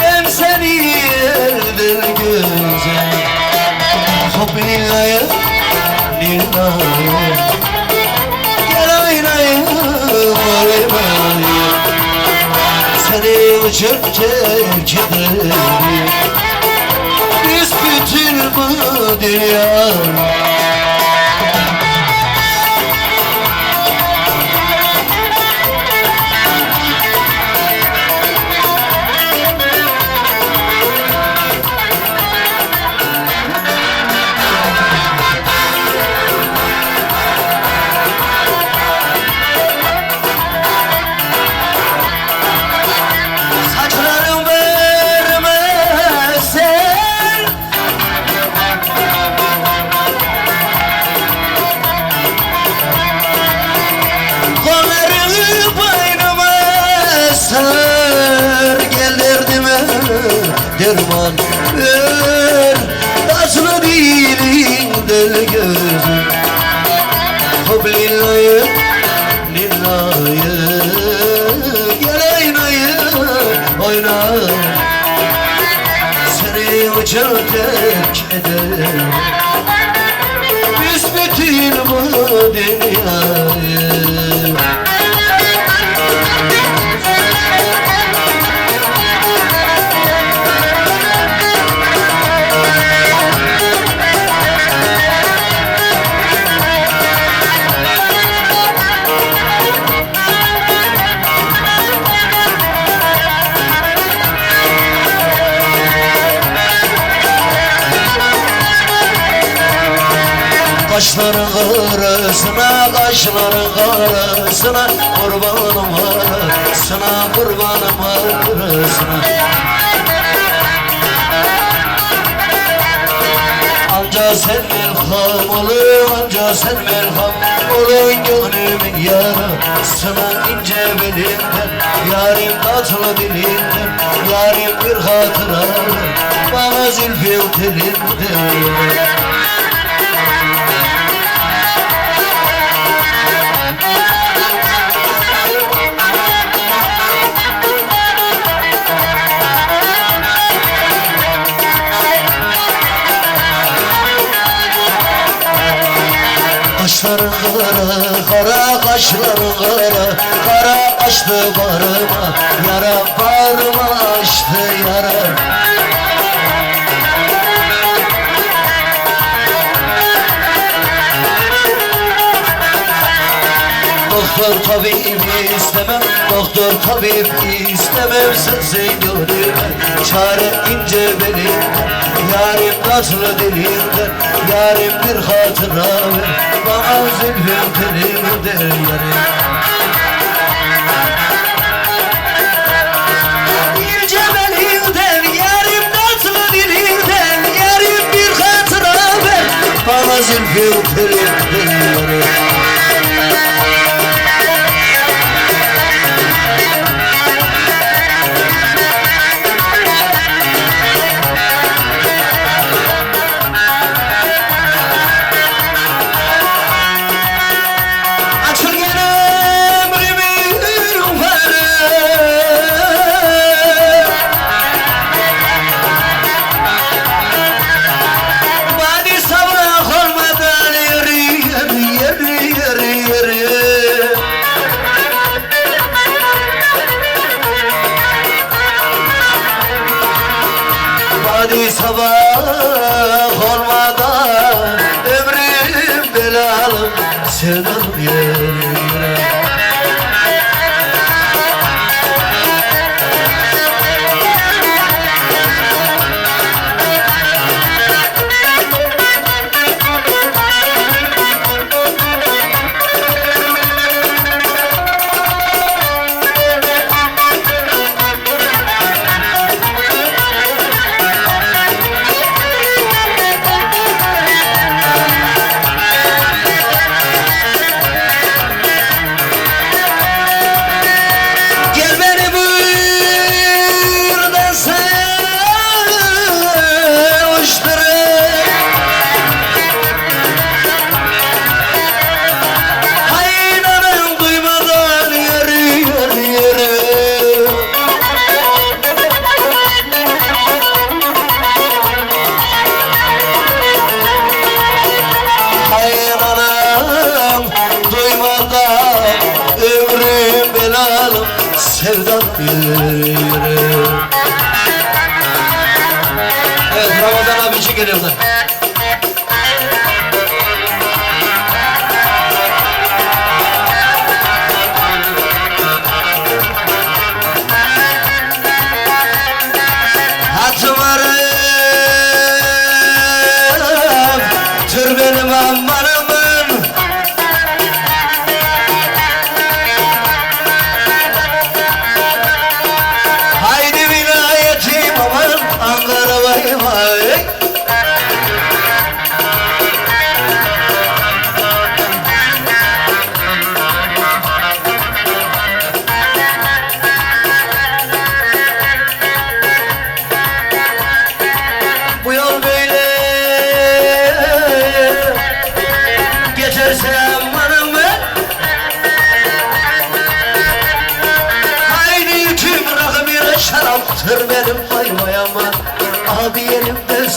Ben seni eldir güzel Hop lillaya lillaya Gel aynaya var Seni uçurken giderim Biz bütün bu dünyada sar Gel derdime derman ver. Taşlı değilim del gözüm. Hop lillahı lillahı Gel oynayın oyna Seni uçak terk ederim Biz bütün bu dünyayı arasına, kaşların arasına Kurbanım arasına, kurbanım arasına. Anca sen merham olun, anca sen merham olun Gönlümün yarasına. İnce belinden Yarim tatlı dilinden, yarim bir hatıra Bana zülfü telinden Kaşların kara, kara kaşların kara Kara açtı barıma, yara barıma açtı yara Doktor tabip istemem, doktor tabip istemem. Sensin gönlüme, çare ince belimden Yarim tatlı dilinden, yarim bir hatıra ver. Bana zülfün İnce belinden, yarim Bana zülfün telimden yarim bir şey.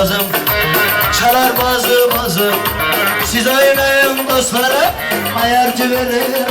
sazım Çalar bazı bazı. Siz oynayın dostlarım Ayarcı verir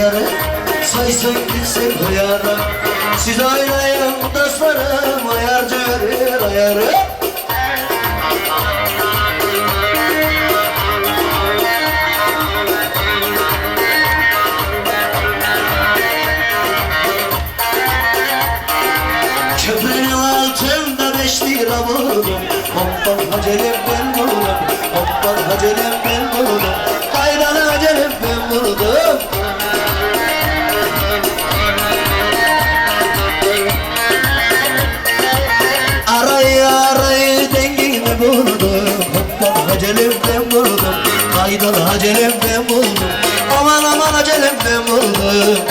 yere Saysın gitsin duyarım Siz oynayın dostlarım Ayarcı verir ayarı. Köprünün altında beş lira buldum. Hoppan hacerim ben buldum. Hoppan hacerim ben buldum. Hayran hacerim ben buldum. acelemden buldum. Kaydalı acelemden buldum. Aman aman acelemden buldum.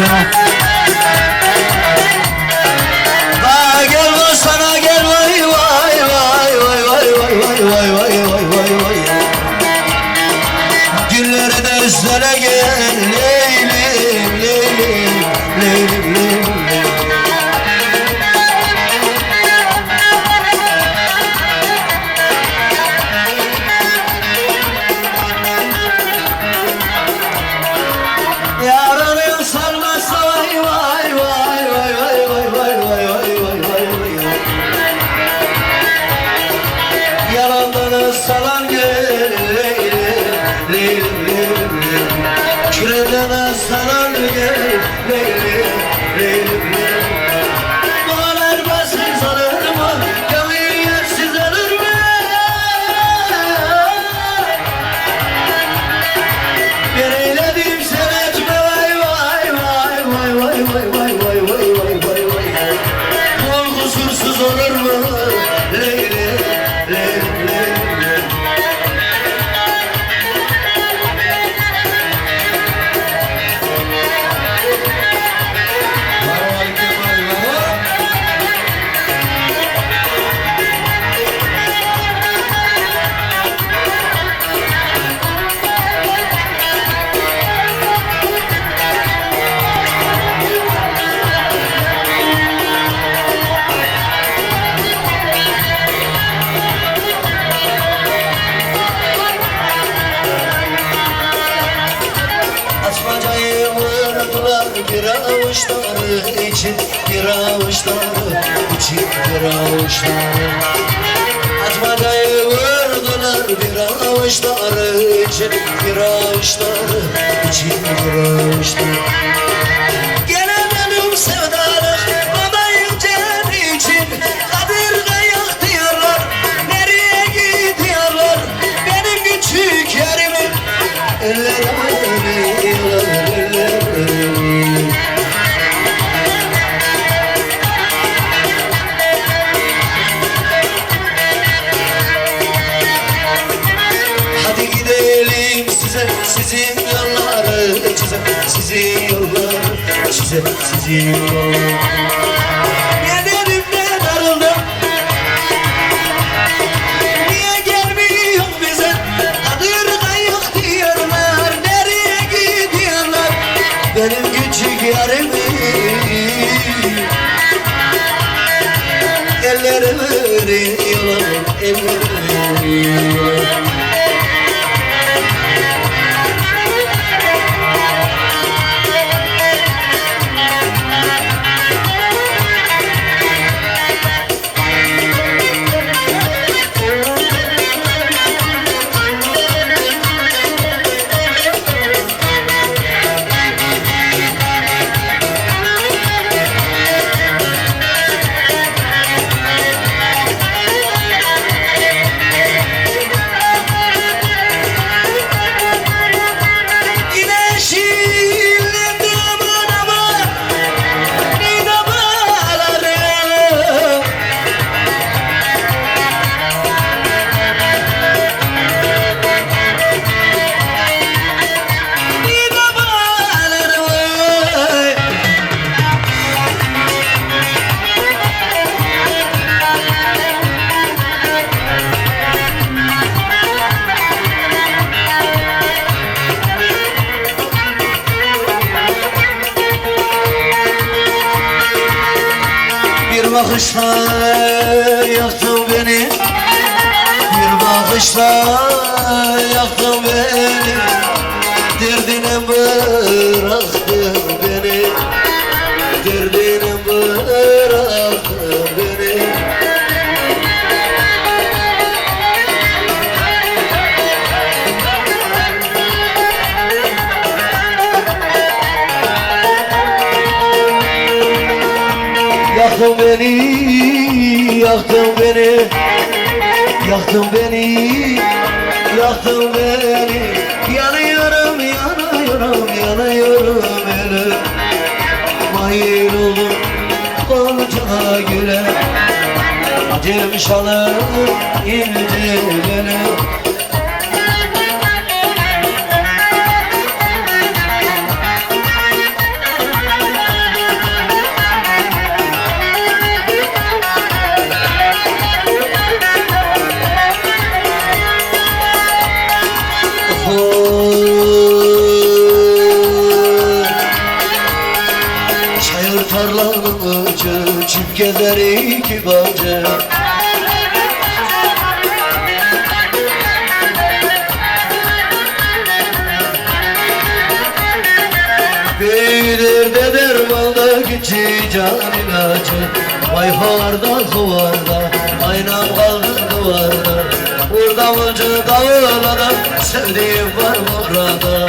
Sera avuçları için bir avuçları için bir avuçları Atmadayı vurdular bir avuçları için bir avuçları için bir avuçları 絶望 Yaktın beni, yaktın beni Yaktın beni, yaktın beni. Yanıyorum, yanıyorum, yanıyorum ölüm Mahir oldum Gonca güle. Cemşalı ince gezer iki bacı. Büyüdür de dermanda küçük can ilacı. Vay hovarda hovarda Aynam kaldı duvarda. Burada mıcı davulada Sevdiğim var burada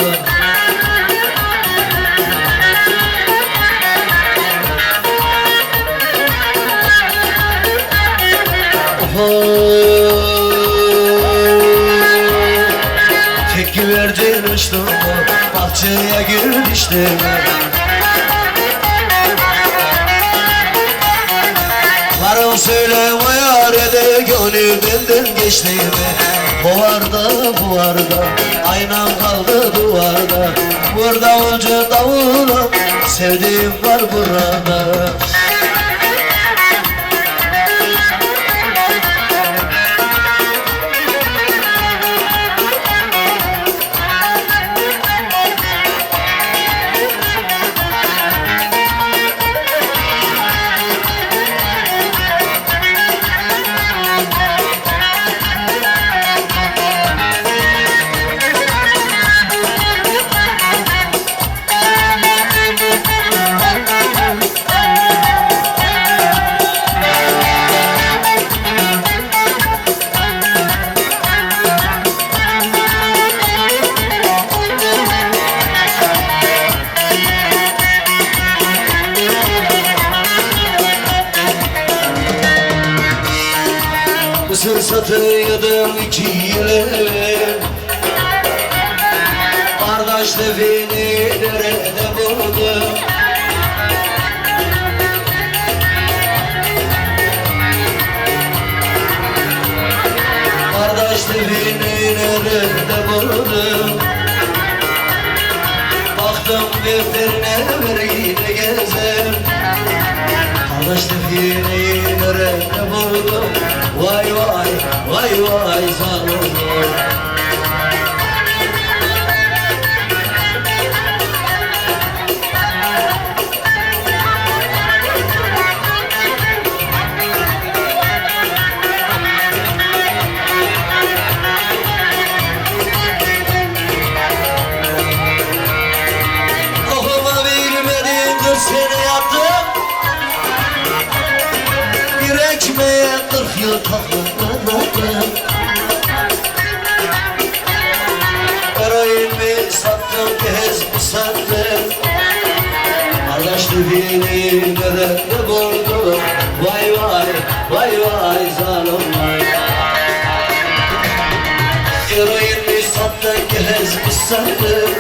Tek güvercin uçtum Bahçeye girmiştim Varım söyle vayarede Gönül benden geçti mi? Buharda buharda Aynam kaldı duvarda Burada ucu davulum Sevdiğim var burada Mısır satıyordum iki yıl evvel Kardeş defini derede buldum Kardeş defini nerede buldum Baktım defterine vergiyle gezer Kardeş defini nerede buldum. Vay vay vay vay zalim sattım Kardeş düğünü nerede buldum Vay vay vay vay zalim. Vay sattım kez mi sattım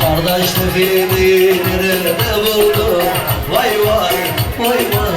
Kardeş tefini nerede buldum Vay vay vay vay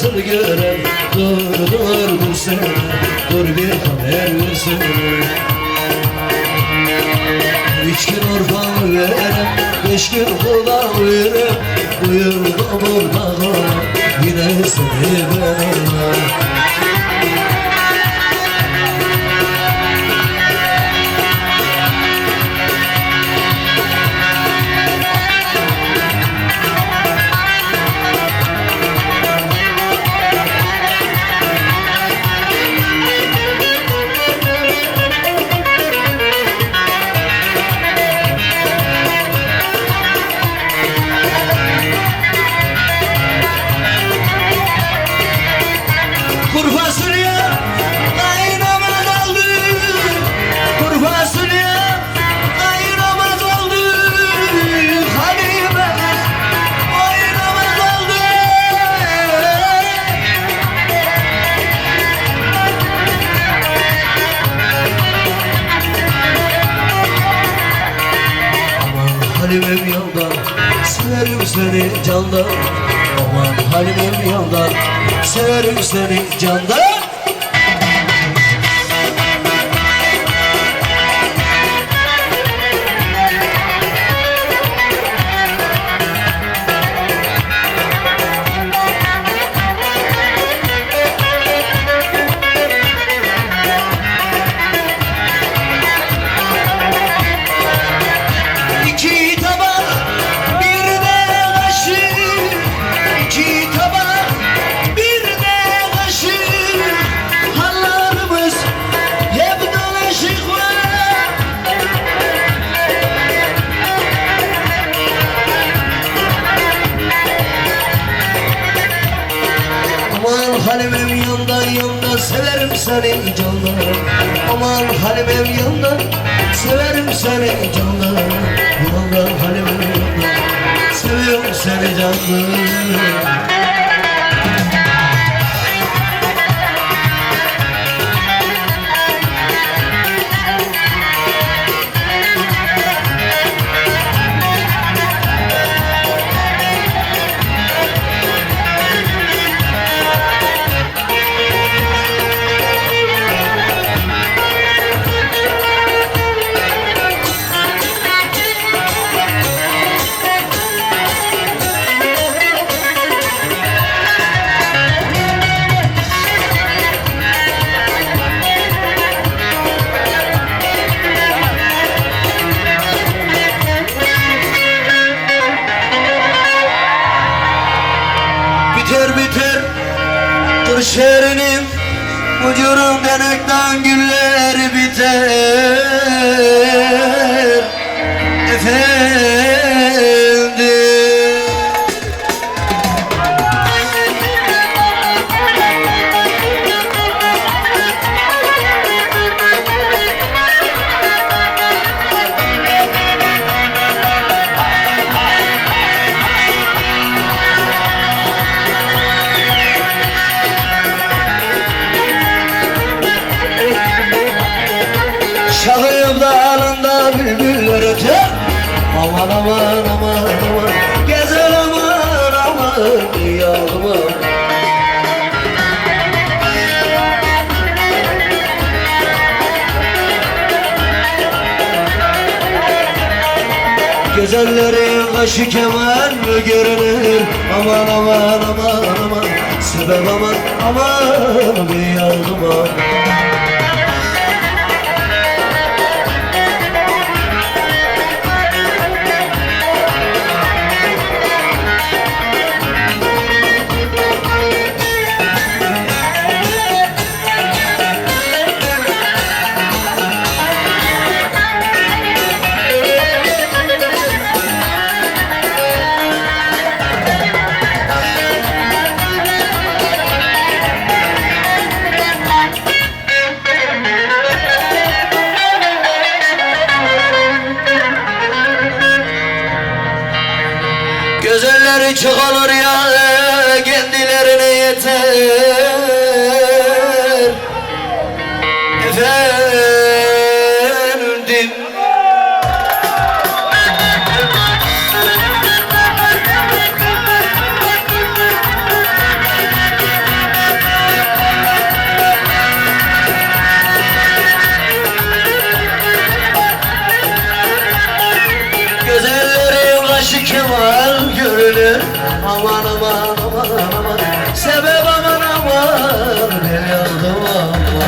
nasıl görem, dur dur dur seni Dur bir haber versene Üç gün orman verem, beş gün kulağım verem. Buyur da burada yine seni verem Aman aman aman aman. Gezer aman aman yağmur Güzellerin kaşı kemer görünür? Aman aman aman aman. Sebep aman aman bir yağmur Güzelleri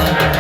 Thank.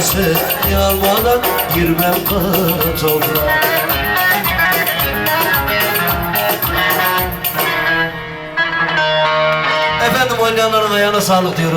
gelse yalvadan girmem toprağa Efendim oynayanlarına yana sağlık diyorum.